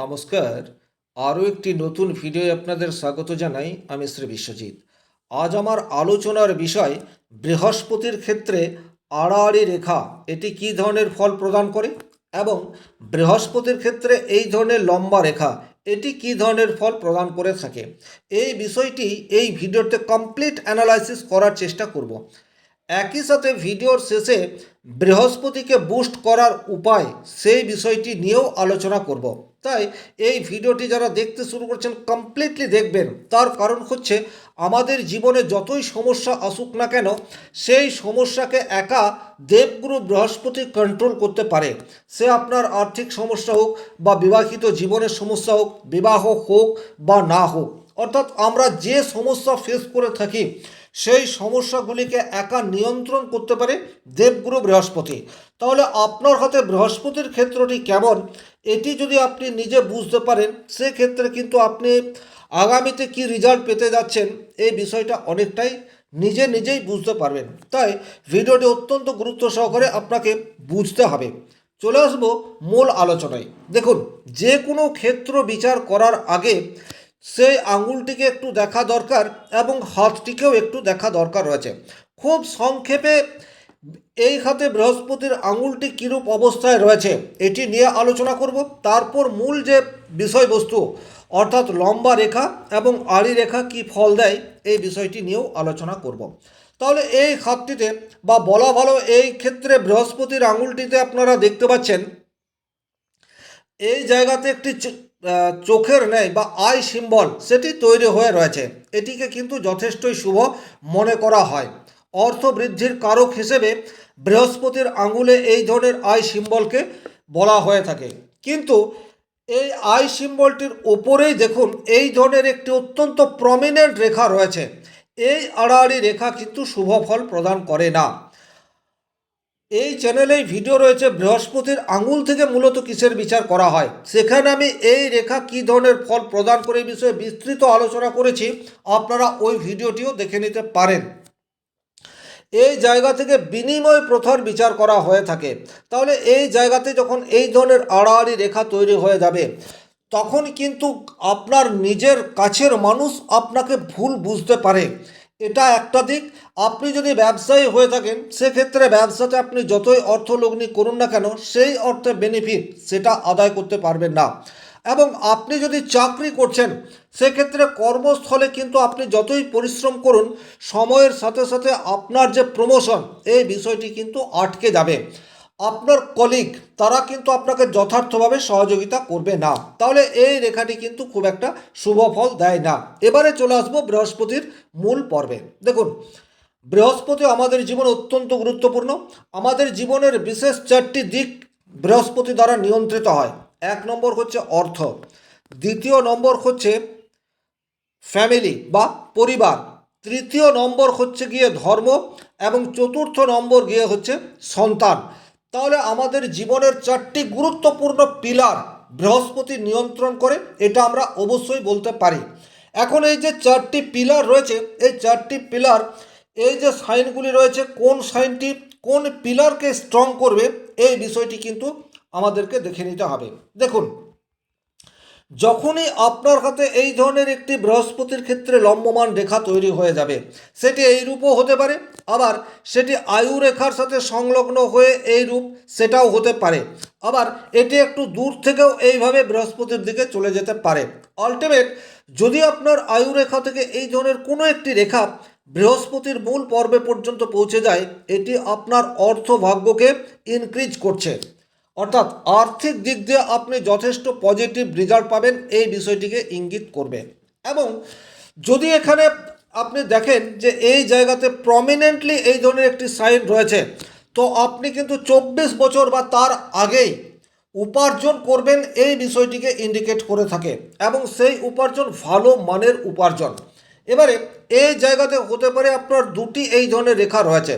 নমস্কার। আরও একটি নতুন ভিডিও আপনাদের স্বাগত জানাই আমি শ্রী বিশ্বজিৎ। আজ আমার আলোচনার বিষয় বৃহস্পতির ক্ষেত্রে আড়াআড়ি রেখা, এটি কী ধরনের ফল প্রদান করে এবং বৃহস্পতির ক্ষেত্রে এই ধরনের লম্বা রেখা, এটি কী ধরনের ফল প্রদান করে থাকে? এই বিষয়টি এই ভিডিওতে কমপ্লিট অ্যানালাইসিস করার চেষ্টা করব। একই সাথে ভিডিওর শেষে বৃহস্পতিকে বুস্ট করার উপায় সেই বিষয়টি নিয়েও আলোচনা করব। তাই এই ভিডিওটি যারা দেখতে শুরু করছেন কমপ্লিটলি দেখবেন। তার কারণ হচ্ছে আমাদের জীবনে যতই সমস্যা আসুক না কেন, সেই সমস্যাকে একা দেবগুরু বৃহস্পতি কন্ট্রোল করতে পারে। সে আপনার আর্থিক সমস্যা হোক বা বিবাহিত জীবনের সমস্যা হোক, বিবাহ হোক বা না হোক, অর্থাৎ আমরা যে সমস্যা ফেস করে থাকি সেই সমস্যাগুলিকে একা নিয়ন্ত্রণ করতে পারে দেবগুরু বৃহস্পতি। তাহলে আপনার হাতে বৃহস্পতির ক্ষেত্রটি কেমন? এটি যদি আপনি নিজে বুঝতে পারেন, সেক্ষেত্রে কিন্তু আপনি আগামীতে কি রেজাল্ট পেতে যাচ্ছেন, এই বিষয়টা অনেকটাই নিজে নিজেই বুঝতে পারবেন। তাই ভিডিওটি অত্যন্ত গুরুত্ব সহকারে আপনাকে বুঝতে হবে। চলে আসব মূল আলোচনায়। দেখুন, যে কোনো ক্ষেত্র বিচার করার আগে সেই আঙুলটিকে একটু দেখা দরকার এবং হাতটিকেও একটু দেখা দরকার রয়েছে। খুব সংক্ষেপে, এই খাতে বৃহস্পতির আঙুলটি কীরূপ অবস্থায় রয়েছে, এটি নিয়ে আলোচনা করব। তারপর মূল যে বিষয়বস্তু, অর্থাৎ লম্বা রেখা এবং আড়ি রেখা কি ফল দেয়, এই বিষয়টি নিয়েও আলোচনা করব। তাহলে এই খাতটিতে বা বলা ভালো এই ক্ষেত্রে বৃহস্পতির আঙুলটিতে আপনারা দেখতে পাচ্ছেন, এই জায়গাতে একটি চোখের ন্যায় বা আই সিম্বল সেটি তৈরি হয়ে রয়েছে। এটিকে কিন্তু যথেষ্টই শুভ মনে করা হয়। অর্থ বৃদ্ধির কারক হিসেবে বৃহস্পতির আঙ্গুলে এই ধরনের আই সিম্বলকে বলা হয়ে থাকে। কিন্তু এই আই সিম্বলটির ওপরেই দেখুন এই ধরনের একটি অত্যন্ত প্রমিনেন্ট রেখা রয়েছে। এই আড়াআড়ি রেখা কিন্তু শুভ ফল প্রদান করে না। এই চ্যানেলেই ভিডিও রয়েছে বৃহস্পতির আঙুল থেকে মূলত কিসের বিচার করা হয়। সেখানে আমি এই রেখা কী ধরনের ফল প্রদান করে এই বিষয়ে বিস্তৃত আলোচনা করেছি। আপনারা ওই ভিডিওটিও দেখে নিতে পারেন। এই জায়গা থেকে বিনিময় প্রথার বিচার করা হয়ে থাকে। তাহলে এই জায়গাতে যখন এই ধরনের আড়াআড়ি রেখা তৈরি হয়ে যাবে, তখন কিন্তু আপনার নিজের কাছের মানুষ আপনাকে ভুল বুঝতে পারে। এটা একটা দিক। আপনি যদি ব্যবসায়ী হয়ে থাকেন, সেক্ষেত্রে ব্যবসাতে আপনি যতই অর্থ লগ্নি করুন না কেন, সেই অর্থে বেনিফিট সেটা আদায় করতে পারবেন না। এবং আপনি যদি চাকরি করছেন, সেক্ষেত্রে কর্মস্থলে কিন্তু আপনি যতই পরিশ্রম করুন, সময়ের সাথে সাথে আপনার যে প্রমোশন এই বিষয়টি কিন্তু আটকে যাবে। আপনার কলিগ তারা কিন্তু আপনাকে যথার্থভাবে সহযোগিতা করবে না। তাহলে এই রেখাটি কিন্তু খুব একটা শুভ ফল দেয় না। এবারে চলে আসব বৃহস্পতির মূল পর্বে। দেখুন, বৃহস্পতি আমাদের জীবনে অত্যন্ত গুরুত্বপূর্ণ। আমাদের জীবনের বিশেষ চারটি দিক বৃহস্পতি দ্বারা নিয়ন্ত্রিত হয়। এক নম্বর হচ্ছে অর্থ। দ্বিতীয় নম্বর হচ্ছে ফ্যামিলি বা পরিবার। তৃতীয় নম্বর হচ্ছে গিয়ে ধর্ম। এবং চতুর্থ নম্বর গিয়ে হচ্ছে সন্তান। তাহলে আমাদের জীবনের চারটি গুরুত্বপূর্ণ পিলার বৃহস্পতি নিয়ন্ত্রণ করে, এটা আমরা অবশ্যই বলতে পারি। এখন এই যে চারটি পিলার রয়েছে, এই চারটি পিলার এই যে সাইনগুলি রয়েছে, কোন সাইনটি কোন পিলারকে স্ট্রং করবে, এই বিষয়টি কিন্তু আমাদেরকে দেখে নিতে হবে। দেখুন যখনই আপনার হাতে এই ধরনের একটি বৃহস্পতির ক্ষেত্রে লম্বমান রেখা তৈরি হয়ে যাবে, সেটি এই রূপও হতে পারে, আবার সেটি আয়ু রেখার সাথে সংলগ্ন হয়ে এই রূপ সেটাও হতে পারে, আবার এটি একটু দূর থেকেও এইভাবে বৃহস্পতির দিকে চলে যেতে পারে। আলটিমেট যদি আপনার আয়ু রেখা থেকে এই ধরনের কোনো একটি রেখা বৃহস্পতির মূল পর্বে পর্যন্ত পৌঁছে যায়, এটি আপনার অর্থ ভাগ্যকে ইনক্রিজ করছে। অর্থাৎ আর্থিক দিক দিয়ে আপনি যথেষ্ট পজিটিভ রেজাল্ট পাবেন, এই বিষয়টিকে ইঙ্গিত করবে। এবং যদি এখানে আপনি দেখেন যে এই জায়গাতে প্রমিনেন্টলি এই ধরনের একটি সাইন রয়েছে, তো আপনি কিন্তু চব্বিশ বছর বা তার আগেই উপার্জন করবেন, এই বিষয়টিকে ইন্ডিকেট করে থাকে। এবং সেই উপার্জন ভালো মানের উপার্জন। এবারে এই জায়গাতে হতে পারে আপনার দুটি এই ধরনের রেখা রয়েছে।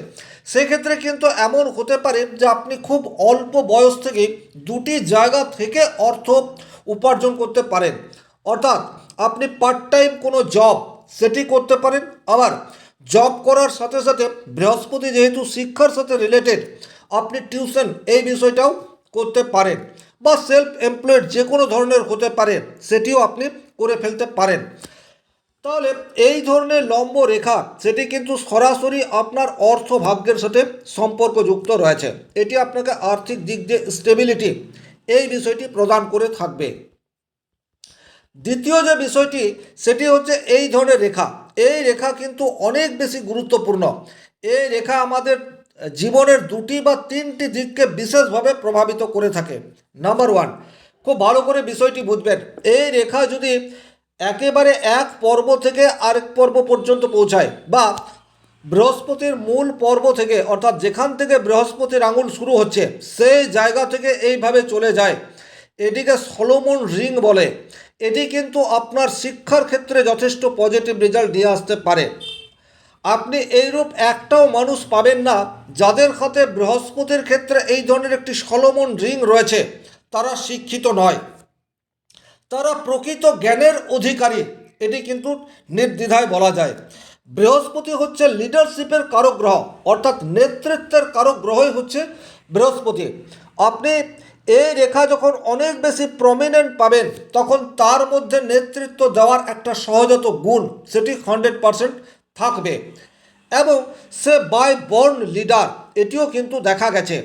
সেক্ষেত্রে কিন্তু এমন হতে পারে যে আপনি খুব অল্প বয়স থেকে দুটি জায়গা থেকে অর্থ উপার্জন করতে পারেন। অর্থাৎ আপনি পার্ট টাইম কোনো জব সেটি করতে পারেন। আবার জব করার সাথে সাথে বৃহস্পতি যেহেতু শিক্ষার সাথে রিলেটেড আপনি টিউশন এই বিষয়টাও করতে পারেন বা সেলফ এমপ্লয়েড যে কোনো ধরনের হতে পারে, সেটিও আপনি করে ফেলতে পারেন। তাহলে এই ধরনের লম্ব রেখা সেটি কিন্তু সরাসরি আপনার অর্থ ভাগ্যের সাথে সম্পর্কযুক্ত রয়েছে। এটি আপনাকে আর্থিক দিক দিয়ে স্টেবিলিটি এই বিষয়টি প্রদান করে থাকবে। দ্বিতীয় যে বিষয়টি, সেটি হচ্ছে এই ধরনের রেখা। এই রেখা কিন্তু অনেক বেশি গুরুত্বপূর্ণ। এই রেখা আমাদের জীবনের দুটি বা তিনটি দিককে বিশেষভাবে প্রভাবিত করে থাকে। নাম্বার ওয়ান, খুব ভালো করে বিষয়টি বুঝবেন। এই রেখা যদি একেবারে এক পর্ব থেকে আরেক পর্ব পর্যন্ত পৌঁছায় বা বৃহস্পতির মূল পর্ব থেকে, অর্থাৎ যেখান থেকে বৃহস্পতির আঙুল শুরু হচ্ছে, সেই জায়গা থেকে এইভাবে চলে যায়। এটিকে সলোমন রিং বলে। এটি কিন্তু আপনার শিক্ষার ক্ষেত্রে যথেষ্ট পজিটিভ রেজাল্ট নিয়ে আসতে পারে। আপনি এইরূপ একটাও মানুষ পাবেন না যাদের হাতে বৃহস্পতির ক্ষেত্রে এই ধরনের একটি সলোমন রিং রয়েছে, তারা শিক্ষিত নয়। তারা প্রকৃত জ্ঞানের অধিকারী। এটি কিন্তু নির্দ্বিধায় বলা যায়। বৃহস্পতি হচ্ছে লিডারশিপের কারক গ্রহ অর্থাৎ নেতৃত্বের কারক গ্রহই হচ্ছে বৃহস্পতি। আপনি এই রেখা যখন অনেক বেশি প্রমিনেন্ট পাবেন, তখন তার মধ্যে নেতৃত্ব দেওয়ার একটা সহজাত গুণ, সেটি হান্ড্রেড পারসেন্ট থাকবে। এবং সে বাই বর্ন লিডার এটিও কিন্তু দেখা গেছে।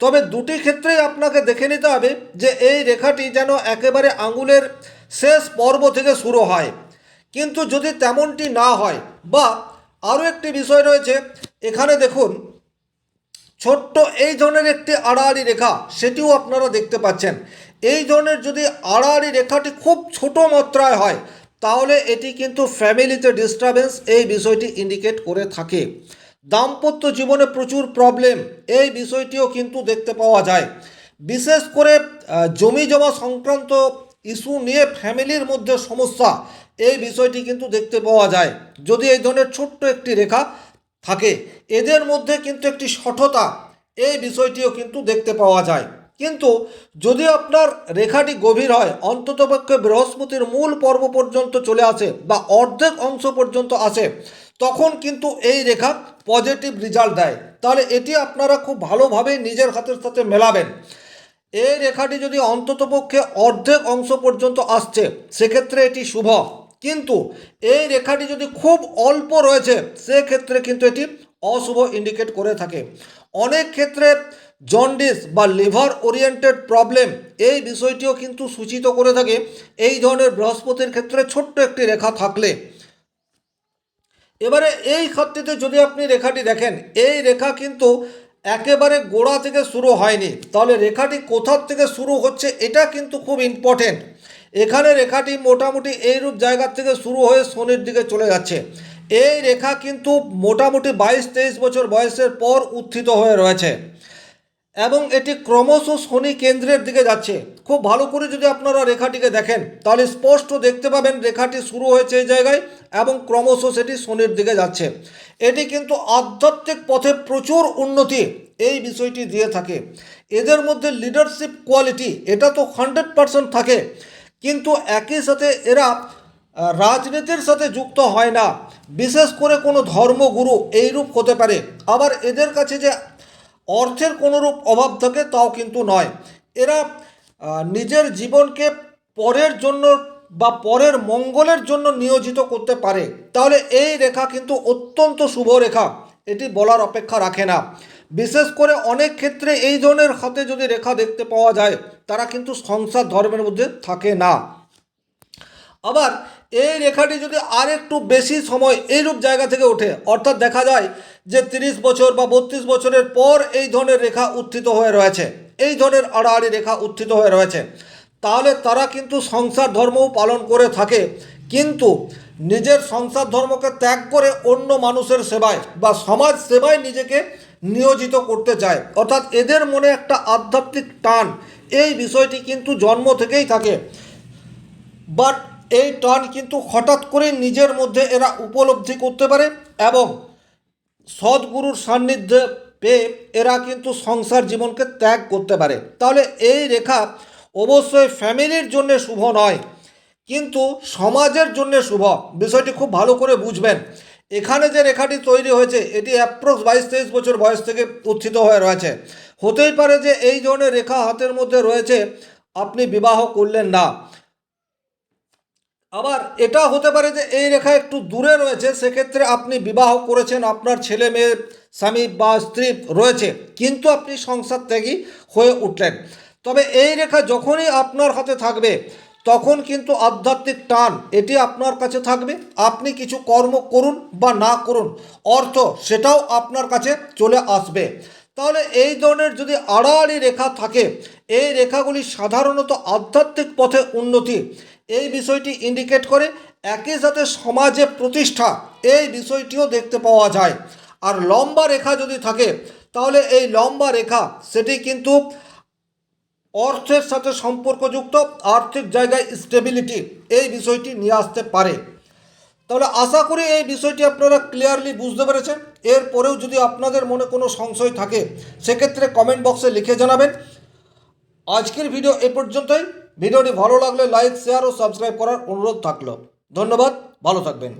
তবে দুটি ক্ষেত্রেই আপনাকে দেখে নিতে হবে যে এই রেখাটি যেন একেবারে আঙুলের শেষ পর্ব থেকে শুরু হয়। কিন্তু যদি তেমনটি না হয়, বা আরও একটি বিষয় রয়েছে, এখানে দেখুন, ছোট্ট এই ধরনের একটি আড়াআড়ি রেখা, সেটিও আপনারা দেখতে পাচ্ছেন। এই ধরনের যদি আড়াআড়ি রেখাটি খুব ছোট মাত্রায় হয়, তাহলে এটি কিন্তু ফ্যামিলিতে ডিস্টারবেন্স এই বিষয়টি ইন্ডিকেট করে থাকে। দাম্পত্য জীবনে প্রচুর প্রবলেম এই বিষয়টিও কিন্তু দেখতে পাওয়া যায়। বিশেষ করে জমি জমা সংক্রান্ত ইস্যু নিয়ে ফ্যামিলির মধ্যে সমস্যা, এই বিষয়টি কিন্তু দেখতে পাওয়া যায়। যদি এই ধরনের ছোট্ট একটি রেখা থাকে, এদের মধ্যে কিন্তু একটি সঠতা, এই বিষয়টিও কিন্তু দেখতে পাওয়া যায়। কিন্তু যদি আপনার রেখাটি গভীর হয়, অন্ততপক্ষে বৃহস্পতির মূল পর্ব পর্যন্ত চলে আসে বা অর্ধেক অংশ পর্যন্ত আসে তখন কিন্তু এই রেখা পজিটিভ রেজাল্ট দেয়। তাহলে এটি আপনারা খুব ভালোভাবে নিজের হাতের সাথে মেলাবেন। এই রেখাটি যদি অন্ততপক্ষে অর্ধেক অংশ পর্যন্ত আসছে, সেক্ষেত্রে এটি শুভ। কিন্তু এই রেখাটি যদি খুব অল্প রয়েছে, সেক্ষেত্রে কিন্তু এটি অশুভ ইন্ডিকেট করে থাকে। অনেক ক্ষেত্রে জন্ডিস বা লিভার ওরিয়েন্টেড প্রবলেম এই বিষয়টিও কিন্তু সূচিত করে থাকে। এই ধরনের বৃহস্পতির ক্ষেত্রে ছোট্ট একটি রেখা থাকলে। এবারে এই ক্ষেত্রে যদি আপনি রেখাটি দেখেন, এই রেখা কিন্তু একেবারে গোড়া থেকে শুরু হয়নি। তাহলে রেখাটি কোথার থেকে শুরু হচ্ছে, এটা কিন্তু খুব ইম্পর্টেন্ট এখানে রেখাটি মোটামুটি এইরূপ জায়গা থেকে শুরু হয়ে শনির দিকে চলে যাচ্ছে। এই রেখা কিন্তু মোটামুটি বাইশ তেইশ বছর বয়সের পর উত্থিত হয়ে রয়েছে। এবং এটি ক্রমশ শনি কেন্দ্রের দিকে যাচ্ছে। খুব ভালো করে যদি আপনারা রেখাটিকে দেখেন, তাহলে স্পষ্ট দেখতে পাবেন রেখাটি শুরু হয়েছে এই জায়গায় এবং ক্রমশ সেটি শনির দিকে যাচ্ছে। এটি কিন্তু আধ্যাত্মিক পথে প্রচুর উন্নতি এই বিষয়টি দিয়ে থাকে। এদের মধ্যে লিডারশিপ কোয়ালিটি এটা তো হান্ড্রেড পারসেন্ট থাকে। কিন্তু একই সাথে এরা রাজনীতির সাথে যুক্ত হয় না। বিশেষ করে কোনো ধর্মগুরু এইরূপ হতে পারে। আবার এদের কাছে যে অর্থের কোনোরূপ অভাব থাকে, তাও কিন্তু নয়। এরা নিজের জীবনকে পরের জন্য বা পরের মঙ্গলের জন্য নিয়োজিত করতে পারে। তাহলে এই রেখা কিন্তু অত্যন্ত শুভ রেখা। এটি বলার অপেক্ষা রাখে না। বিশেষ করে অনেক ক্ষেত্রে এই ধরনের হাতে যদি রেখা দেখতে পাওয়া যায়, তারা কিন্তু সংসার ধর্মের মধ্যে থাকে না। আবার এই রেখাটি যদি আর একটু বেশি সময় এইরূপ জায়গা থেকে ওঠে, অর্থাৎ দেখা যায় যে তিরিশ বছর বা বত্রিশ বছরের পর এই ধরনের রেখা উত্থিত হয়ে রয়েছে, এই ধরনের আড়াআড়ি রেখা উত্থিত হয়ে রয়েছে, তাহলে তারা কিন্তু সংসার ধর্মও পালন করে থাকে, কিন্তু নিজের সংসার ধর্মকে ত্যাগ করে অন্য মানুষের সেবায় বা সমাজ সেবায় নিজেকে নিয়োজিত করতে চায়। অর্থাৎ এদের মনে একটা আধ্যাত্মিক টান, এই বিষয়টি কিন্তু জন্ম থেকেই থাকে। বাট এই টান কিন্তু হঠাৎ করে নিজের মধ্যে এরা উপলব্ধি করতে পারে এবং সদ্গুরুর সান্নিধ্যে পেয়ে এরা কিন্তু সংসার জীবনকে ত্যাগ করতে পারে। তাহলে এই রেখা অবশ্যই ফ্যামিলির জন্য শুভ নয়, কিন্তু সমাজের জন্য শুভ। বিষয়টি খুব ভালো করে বুঝবেন। এখানে যে রেখাটি তৈরি হয়েছে, এটি অ্যাপ্রক্স বাইশ তেইশ বছর বয়স থেকে উত্থিত হয়ে রয়েছে। হতেই পারে যে এই ধরনের রেখা হাতের মধ্যে রয়েছে, আপনি বিবাহ করলেন না। আবার এটা হতে পারে যে এই রেখা একটু দূরে রয়েছে, সেক্ষেত্রে আপনি বিবাহ করেছেন, আপনার ছেলে মেয়ে স্বামী বা স্ত্রী রয়েছে, কিন্তু আপনি সংসার ত্যাগী হয়ে উঠলেন। তবে এই রেখা যখনই আপনার হাতে থাকবে, তখন কিন্তু আধ্যাত্মিক টান এটি আপনার কাছে থাকবে। আপনি কিছু কর্ম করুন বা না করুন, অর্থ সেটাও আপনার কাছে চলে আসবে। তাহলে এই ধরনের যদি আড়াআড়ি রেখা থাকে, এই রেখাগুলি সাধারণত আধ্যাত্মিক পথে উন্নতি। এই বিষয়টি ইন্ডিকেট করে একই সাথে সমাজে প্রতিষ্ঠা, এই বিষয়টিও দেখতে পাওয়া যায়। আর লম্বা রেখা যদি থাকে, তাহলে এই লম্বা রেখা, সেটি কিন্তু অর্থের সাথে সম্পর্কযুক্ত, আর্থিক জায়গায় স্টেবিলিটি এই বিষয়টি নিয়ে আসতে পারে। তাহলে আশা করি এই বিষয়টি আপনারা ক্লিয়ারলি বুঝতে পেরেছেন। এরপরেও যদি আপনাদের মনে কোনো সংশয় থাকে, সেক্ষেত্রে কমেন্ট বক্সে লিখে জানাবেন। আজকের ভিডিও এ পর্যন্তই। ভিডিওটি ভালো লাগলে লাইক শেয়ার ও সাবস্ক্রাইব করার অনুরোধ থাকল। ধন্যবাদ, ভালো থাকবেন।